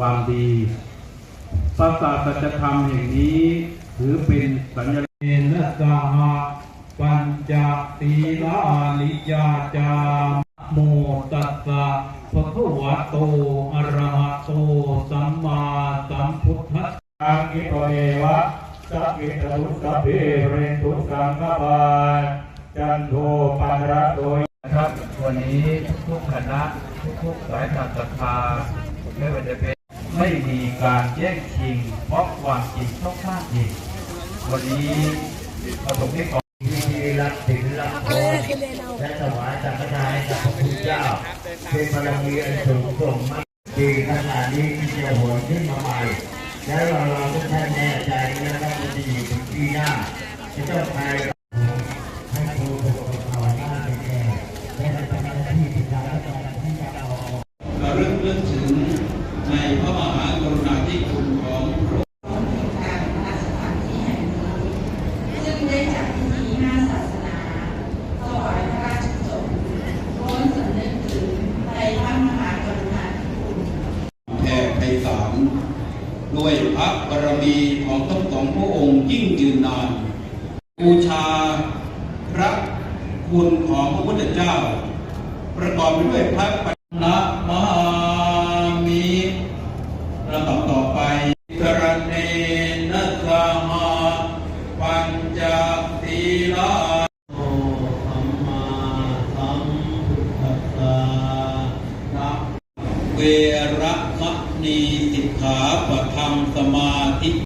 ความดีพระศาสนธรรมแห่งนี้ถือเป็นสัญลักษณ์เนนะสหปัญจศีลาลิยาจามโมตัสสะภะคะวะโตอะระหะโตสัมมาสัมพุทธัสสะอากิโตเอวะสัพพิตุสัพเพเรนตุสังฆปาจันโทปันระโตยนะครับวันนี้ทุกคณะทุกสายการศรัทธาไม่ว่าจะเป็น ไม่มีการแย่งชิง เพราะความจริงต้องสร้างจริงวันนี้ประสงค์ที่ขอมีรับศีลรับพรและถวายสังฆทานกับพระพุทธเจ้า เป็นพลังมีอันสูงส่งมากดีขนาดนี้ที่จะหวนขึ้นมาใหม่แล้วเราเราทุกท่านแน่ใจนะครับว่าจะอยู่ถึงปีหน้าจะต้องไปให้ครูปกครองภาวนาเป็นแก่และในทำหน้าที่เป็นการรับการที่จะเอาระลึกนึกถึงในพระมหากรุณาธิคุณของพระองค์ การพระราชทานที่แห่งนี้ซึ่งได้จัดพิธีห้าศาสนาถวายพระราชสมล้วนสำนึกถึงในพระมหากรุณาธิคุณ แผ่ไพศาลด้วยพระบารมีของทั้งสองพระองค์ยิ่งยืนนาน บูชาพระคุณของพระพุทธเจ้า ประกอบไปด้วยพระปัญนะมหามีลำดับต่อไปกรเนนะสหปัญจศีลาโอสัมมาสัมพุทธัสสะนะเวระ มีสิกขาปธรรมสมาธิ